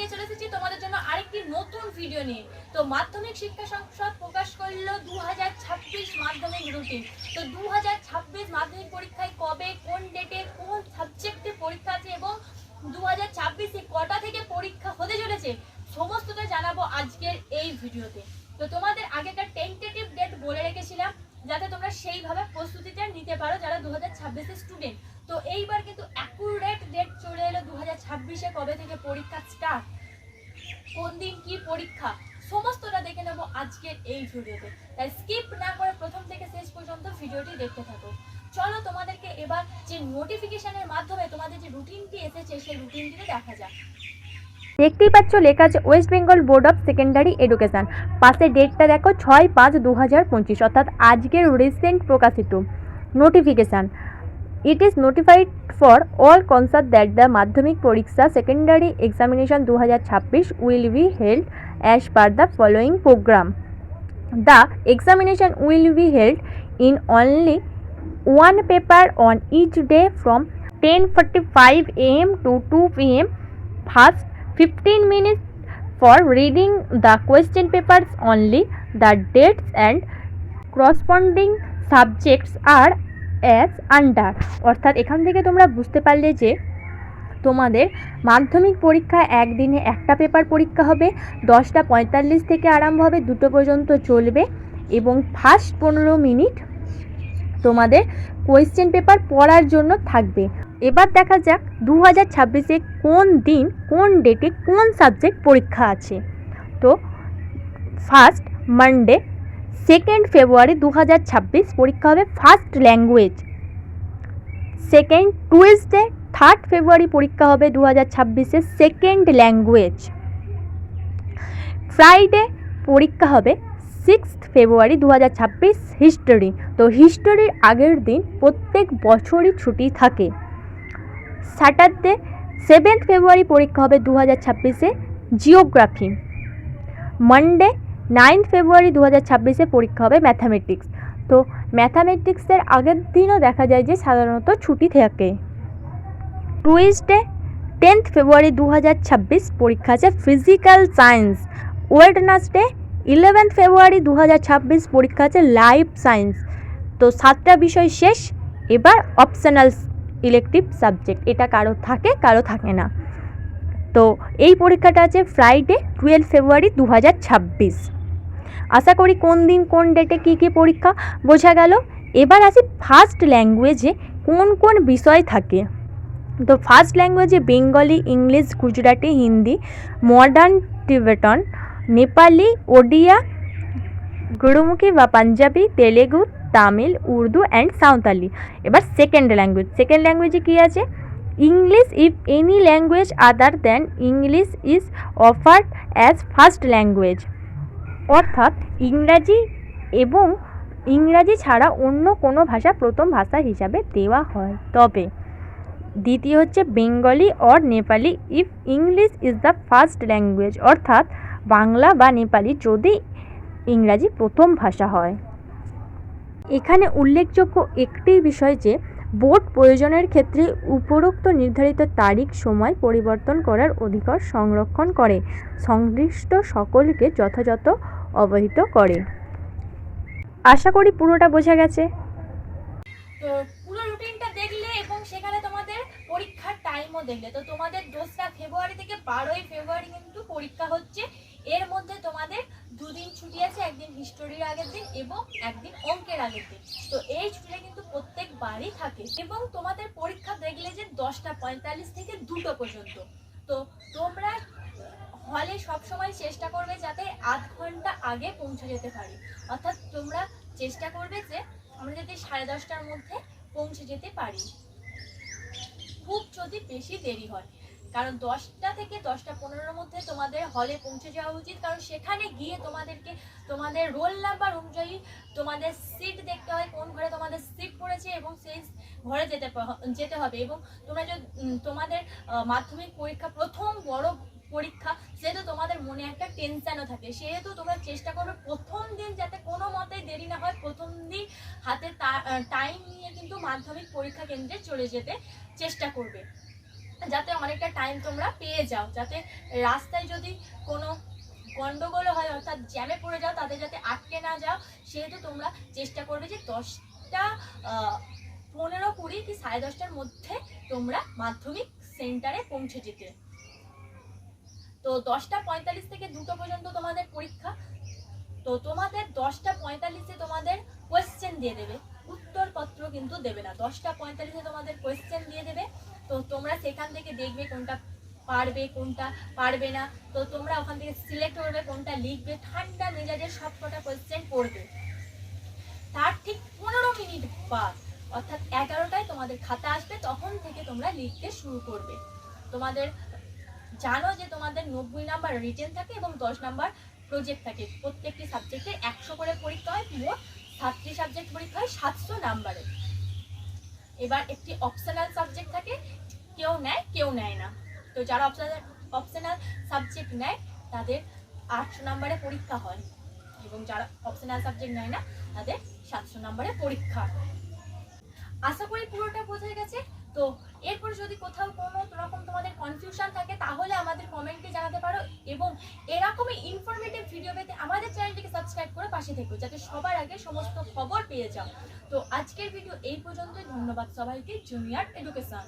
নিয়ে চলে এসেছি তোমাদের জন্য আরেকটি নতুন ভিডিও নিয়ে। তো মাধ্যমিক শিক্ষা সংসদ প্রকাশ করল দু হাজার ছাব্বিশ মাধ্যমিক রুটিন তো দু হাজার ছাব্বিশ মাধ্যমিক পরীক্ষায় কবে, কোন ডেটে কোন সাবজেক্টে পরীক্ষা আছে এবং দু হাজার ছাব্বিশে কটা থেকে পরীক্ষা হতে চলেছে, সমস্তটা জানাব আজকের এই ভিডিওতে তো তোমাদের আগেকার টেন্টেটিভ ডেট বলে রেখেছিলাম, যাতে তোমরা সেইভাবে প্রস্তুতিটা নিতে পারো যারা দু হাজার স্টুডেন্ট তো এইবার কিন্তু অ্যাকুরেট ছাব্বিশে কবে থেকে পরীক্ষা স্টার্ট কোন দিন কি পরীক্ষা? সমস্তটা দেখে নেব আজকের এই ভিডিওতে। তাই স্কিপ না করে প্রথম থেকে শেষ পর্যন্ত ভিডিওটি দেখতে থাকো। চলো তোমাদেরকে এবার যে নোটিফিকেশনের মাধ্যমে তোমাদের যে রুটিনটি এসেছে, সেই রুটিনটিতে দেখা যাক। দেখতেই পাচ্ছ লেখা আছে West Bengal board of secondary education পাশে ডেটটা দেখো ছয় পাঁচ দু হাজার পঁচিশ, অর্থাৎ আজকের রিসেন্ট প্রকাশিত notification it is notified for all concert that the Madhyamik পরীক্ষা সেকেন্ডারি এক্সামিনেশন দু হাজার ছাব্বিশ will be held as per the following programme the examination will be held in only one paper on each day from ten forty five M to two P M first fifteen minute for reading the question papers only the dates and corresponding subjects are as under, অর্থাৎ এখান থেকে তোমরা বুঝতে পারলে যে তোমাদের মাধ্যমিক পরীক্ষা একদিনে একটা পেপার পরীক্ষা হবে, দশটা পঁয়তাল্লিশ থেকে আরম্ভ হবে, দুটো পর্যন্ত চলবে এবং ফার্স্ট পনেরো মিনিট তোমাদের কোয়েশ্চেন পেপার পড়ার জন্য থাকবে। এবার দেখা যাক দু হাজার ছাব্বিশে কোন দিন, কোন ডেটে কোন সাবজেক্ট পরীক্ষা আছে। তো ফার্স্ট মানডে সেকেন্ড ফেব্রুয়ারি দু হাজার ছাব্বিশ পরীক্ষা হবে first language second Tuesday third February পরীক্ষা হবে দু হাজার ছাব্বিশে সেকেন্ড ল্যাঙ্গুয়েজ ফ্রাইডে পরীক্ষা হবে সিক্সথ ফেব্রুয়ারি দু হাজার ছাব্বিশ হিস্টোরি তো হিস্টোরির আগের দিন প্রত্যেক বছরই ছুটি থাকে। স্যাটারডে সেভেন্থ ফেব্রুয়ারি পরীক্ষা হবে দু হাজার জিওগ্রাফি মানডে নাইন্থ ফেব্রুয়ারি দু হাজার ছাব্বিশে পরীক্ষা হবে ম্যাথামেটিক্স। তো ম্যাথামেটিক্সের আগের দিনও দেখা যায় যে সাধারণত ছুটি থাকে। টুইসডে টেন্থ ফেব্রুয়ারি দু হাজার ছাব্বিশ পরীক্ষা আছে physical science. Wednesday eleventh February দু হাজার ছাব্বিশ পরীক্ষা আছে লাইফ সায়েন্স। তো সাতটা বিষয় শেষ, এবার অপশনাল ইলেকটিভ সাবজেক্ট, এটা কারও থাকে কারও থাকে না। তো এই পরীক্ষাটা আছে ফ্রাইডে, টুয়েলভ ফেব্রুয়ারি দু হাজার ছাব্বিশ। আশা করি কোন দিন, কোন ডেটে কী কী পরীক্ষা, বোঝা গেল। এবার আসি ফার্স্ট ল্যাঙ্গুয়েজে কোন কোন বিষয় থাকে। তো ফার্স্ট ল্যাঙ্গুয়েজে Bengali English Gujarati Hindi modern Tibetan Nepali Odia Gurmukhi বা পাঞ্জাবি তেলেগু তামিল উর্দু অ্যান্ড সাঁওতালি এবার সেকেন্ড ল্যাঙ্গুয়েজ সেকেন্ড ল্যাঙ্গুয়েজে কী আছে? English if any language other than English is offered as first language অর্থাৎ ইংরাজি এবং ইংরাজি ছাড়া অন্য কোনো ভাষা প্রথম ভাষা হিসাবে দেওয়া হয়। তবে দ্বিতীয় হচ্ছে Bengali or Nepali. If English is the first language অর্থাৎ বাংলা বা নেপালি যদি ইংরাজি প্রথম ভাষা হয়। এখানে উল্লেখযোগ্য একটি বিষয় যে, বোর্ড প্রয়োজনের ক্ষেত্রে উপরোক্ত নির্ধারিত তারিখ, সময় পরিবর্তন করার অধিকার সংরক্ষণ করে। সংশ্লিষ্ট সকলকে যথাযথ অবহিত করে। আশা করি পুরোটা বোঝা গেছে। তো পুরো রুটিনটা দেখলে এবং সেখানে তোমাদের পরীক্ষার টাইমও দেখলে। তো তোমাদের দোসরা ফেব্রুয়ারি থেকে বারোই ফেব্রুয়ারি কিন্তু পরীক্ষা হচ্ছে। এর মধ্যে তোমাদের দুদিন ছুটি আছে, একদিন হিস্টোরির আগের দিন এবং একদিন অঙ্কের আগের দিন। তো এই কিন্তু থাকে। এবং তোমাদের পরীক্ষা দেখলে যে দশটা পঁয়তাল্লিশ থেকে দুটো পর্যন্ত। তো তোমরা হলে সবসময় চেষ্টা করবে যাতে আধ ঘণ্টা আগে পৌঁছে যেতে পারি। অর্থাৎ তোমরা চেষ্টা করবে যে আমরা যাতে সাড়ে দশটার মধ্যে পৌঁছে যেতে পারি। খুব যদি বেশি দেরি হয়। কারণ দশটা থেকে দশটা পনেরোর মধ্যে তোমাদের হলে পৌঁছে যাওয়া উচিত। কারণ সেখানে গিয়ে তোমাদেরকে, তোমাদের রোল নাম্বার অনুযায়ী তোমাদের সিট দেখতে হয়, কোন ঘরে তোমাদের সিট পড়েছে এবং সেই ঘরে যেতে যেতে হবে। এবং তোমরা যদি তোমাদের মাধ্যমিক পরীক্ষা প্রথম বড় পরীক্ষা, সেহেতু তোমাদের মনে একটা টেনশনও থাকে। সেহেতু তোমরা চেষ্টা করবে প্রথম দিন যাতে কোনো মতেই দেরি না হয়, প্রথম দিন হাতে টাইম নিয়ে কিন্তু মাধ্যমিক পরীক্ষা কেন্দ্রে চলে যেতে চেষ্টা করবে। যাতে অনেকটা টাইম তোমরা পেয়ে যাও, যাতে রাস্তায় যদি কোনো গন্ডগোল হয়, অর্থাৎ জ্যামে পড়ে যাও, তাদের যাতে আটকে না যাও, সেহেতু তোমরা চেষ্টা করবে যে দশটা পনেরো কুড়ি কি সাড়ে দশটার মধ্যে তোমরা মাধ্যমিক সেন্টারে পৌঁছে যেতে। তো দশটা পঁয়তাল্লিশ থেকে দুটো পর্যন্ত তোমাদের পরীক্ষা। তো তোমাদের দশটা পঁয়তাল্লিশে তোমাদের কোয়েশ্চেন দিয়ে দেবে। উত্তরপত্র কিন্তু দেবে না। দশটা পঁয়তাল্লিশে তোমাদের কোয়েশ্চেন দিয়ে দেবে। তো তোমরা সেখান থেকে দেখবে কোনটা পারবে কোনটা পারবে না। তো তোমরা ওখান থেকে সিলেক্ট করবে কোনটা লিখবে। ঠান্ডা মেজাজের সব কটা কোয়েশ্চেন পড়বে। তার ঠিক পনেরো মিনিট বাদ, অর্থাৎ এগারোটায় তোমাদের খাতা আসবে, তখন থেকে তোমরা লিখতে শুরু করবে। তোমাদের জানো যে তোমাদের নব্বই নাম্বার রিটেন থাকে এবং দশ নাম্বার প্রজেক্ট থাকে। প্রত্যেকটি সাবজেক্টে একশো করে পরীক্ষা হয় মোট সাতটি সাবজেক্ট পরীক্ষা হয় সাতশো নাম্বারে। এবার একটি অপশনাল সাবজেক্ট থাকে, কেউ নেয় কেউ নেয় না। তো যারা অপশনাল অপশনাল সাবজেক্ট নেয়, তাদের আটশো নাম্বারে পরীক্ষা হয়। এবং যারা অপশনাল সাবজেক্ট নেয় না, তাদের সাতশো নাম্বারে পরীক্ষা আশা করি পুরোটা বোঝা গেছে। তো এরপর যদি কোথাও কোনো রকম তোমাদের কনফিউশন থাকে, তাহলে আমাদের কমেন্টে জানাতে পারো এবং এরকমই ইনফরমেটিভ ভিডিও পেতে আমাদের চ্যানেলটিকে সাবস্ক্রাইব করে পাশে থেকো, যাতে সবার আগে সমস্ত খবর পেয়ে যাও। তো আজকের ভিডিও এই পর্যন্তই, ধন্যবাদ সবাইকে জুনিয়র এডুকেশন